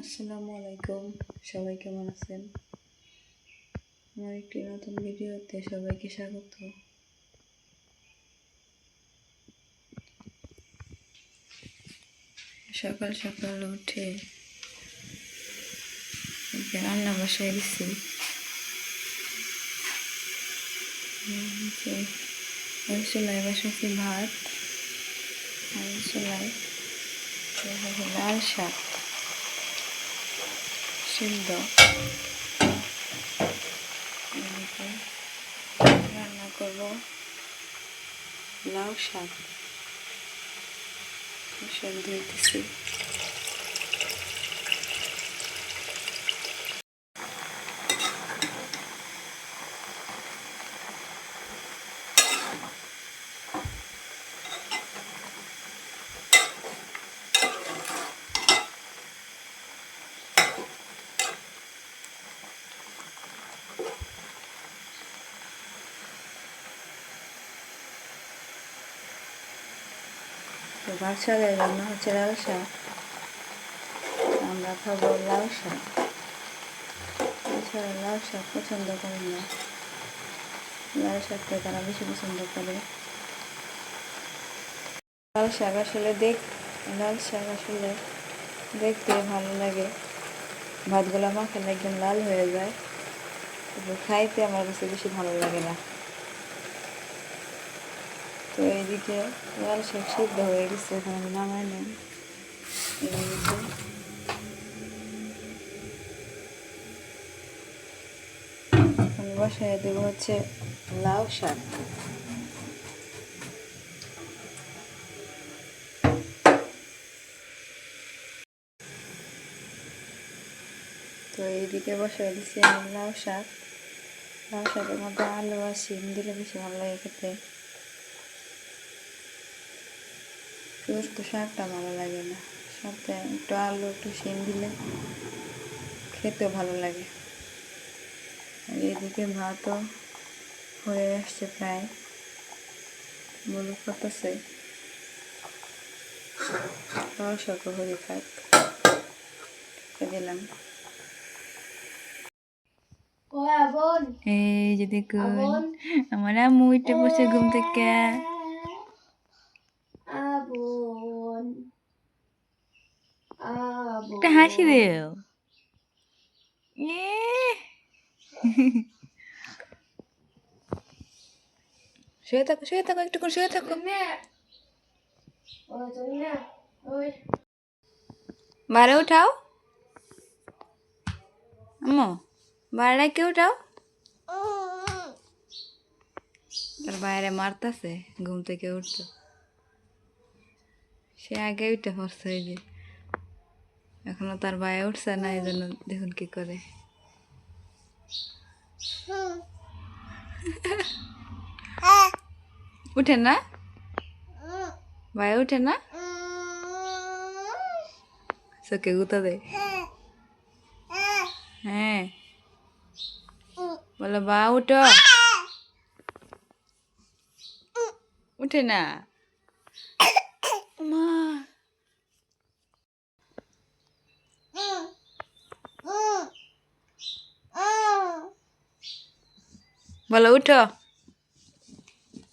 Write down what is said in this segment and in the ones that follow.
আসসালামু আলাইকুম। সবাই কেমন আছেন? আমার একটি নতুন ভিডিওতে সবাইকে স্বাগত। সকাল সকাল উঠে রান্না বসাই দিচ্ছি চুলাই বসাচ্ছি ভাত আর চুলাই লাল শাক। সিদ্ধ রান্না করব লাউ শাক। সব ধুইতেছি। তো বাচ্চাদের রান্না হচ্ছে লাল শাক। আমরা খাব লাউ শাক। এছাড়া লাউ শাক পছন্দ করেন না। লাল শাকটা তারা বেশি পছন্দ করে। লাল শাক আসলে দেখ লাল শাক আসলে দেখতে ভালো লাগে। ভাতগুলো মাখালে একদম লাল হয়ে যায়। খাইতে আমার কাছে বেশি ভালো লাগে না। তো এইদিকে লাল শাক সিদ্ধ হয়ে গেছে এখন আমি এখন বসায় দেবো হচ্ছে লাউ শাক। তো এইদিকে বসায় দিচ্ছি আমি লাউ শাক। লাউ শাকের মধ্যে আলু আর শিম দিলে বেশি ভালো লাগে খেতে। শুধু শাকটা ভালো লাগে না। সাথে একটু আলু একটু শিম দিলে খেতেও ভালো লাগে। আর এদিকে ভাতও হয়ে আসছে প্রায়। মুলুক করতেছে হয়ে থাক দিলাম। এই যে দেখুন আমার উঠে বসে ঘুম থেকে। একটা হাসি দেও। শুয়ে থাকো শুয়ে থাকো একটু করে শুয়ে থাকো বারে উঠাও আম্মু বারে কে উঠাও তার বাইরে মারতাছে ঘুম থেকে উঠতো সে আগে উঠে পড়ছে হয়ে যে এখনও তার বাইরে উঠছে না এই জন্য দেখুন কি করে। উঠে না? বাইরে উঠে না? চোখে গুতা দেয় হ্যাঁ। বলো বা উঠো। উঠে না? বলো, উঠো।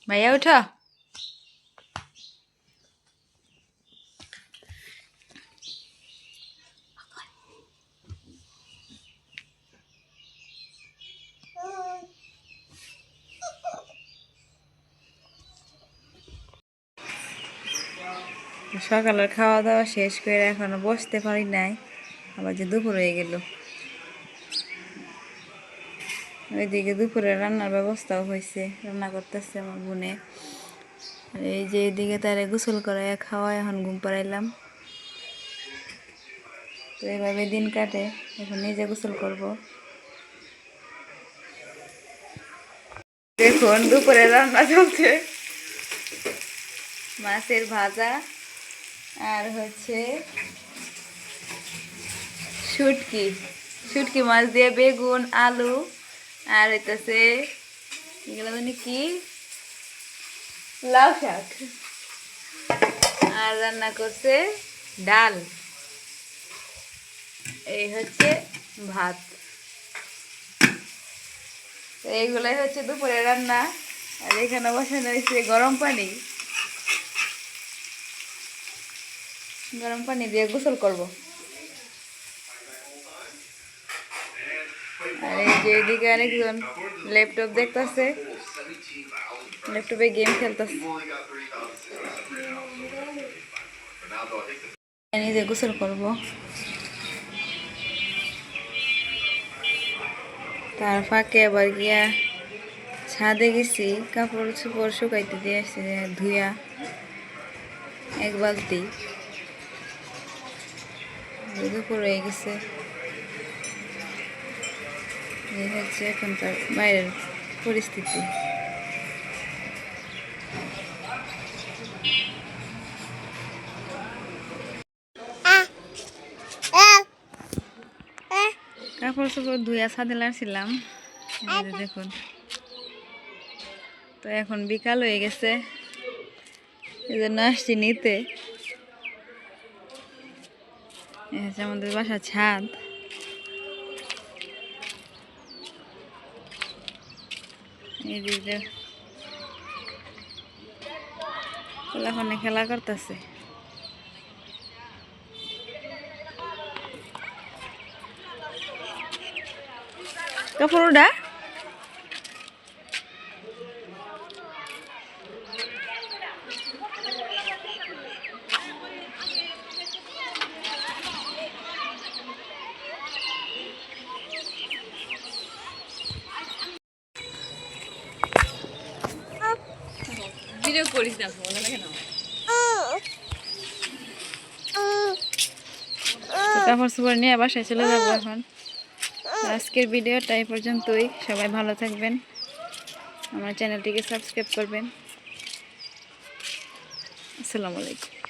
ভাইয়া, উঠো। সকালের খাওয়া দাওয়া শেষ করে এখনও বসতে পারি নাই। আবার যে দুপুর হয়ে গেল। ওইদিকে দুপুরে রান্নার ব্যবস্থাও হয়েছে, রান্না করতেছে আমার বোনে। এই যে এইদিকে তারে গোসল করাই খাওয়া এখন ঘুম পাড়াইলাম। তো এইভাবে দিন কাটে, এখন নিজে গোসল করব। দেখুন, দুপুরে রান্না চলছে। মাছের ভাজা আর হচ্ছে শুটকি। শুটকি মাছ দিয়ে বেগুন, আলু আর হইতেছে, এগুলো মানে কি? লাউ শাক। আর রান্না করছে ডাল। এই হচ্ছে ভাত। এইগুলাই হচ্ছে দুপুরে রান্না। আর এখানে বসানো হয়েছে গরম পানি। গরম পানি দিয়ে গোসল করব। আর এই যে এদিকে আরেকজন ল্যাপটপ দেখতেছে। ল্যাপটপে গেম খেলতেছে। নিজে গোসল করব। তার ফাঁকে আবার গিয়া ছাদে গেছি, কাপড় চোপড় শুকাইতে দিয়ে আসছি ধুইয়া এক বালতি। দুপুর হয়ে গেছে। এই হচ্ছে এখনকার বাইরের পরিস্থিতি। কাপড় চোপড় ধুইয়া ছাদে লাড়ছিলাম দেখুন। তো এখন বিকাল হয়ে গেছে। এই জন্য আসছি নিতে। আমাদের বাসার ছাদ। এই দিকে ফোনে খেলা করতেছে। কাপড়টা ভিডিও করিস না ভালো লাগে না কাপড় চোপড় নিয়ে বাসায় চলে যাব এখন। আজকের ভিডিওটা এই পর্যন্তই। সবাই ভালো থাকবেন। আমার চ্যানেলটিকে সাবস্ক্রাইব করবেন। আসসালামু আলাইকুম।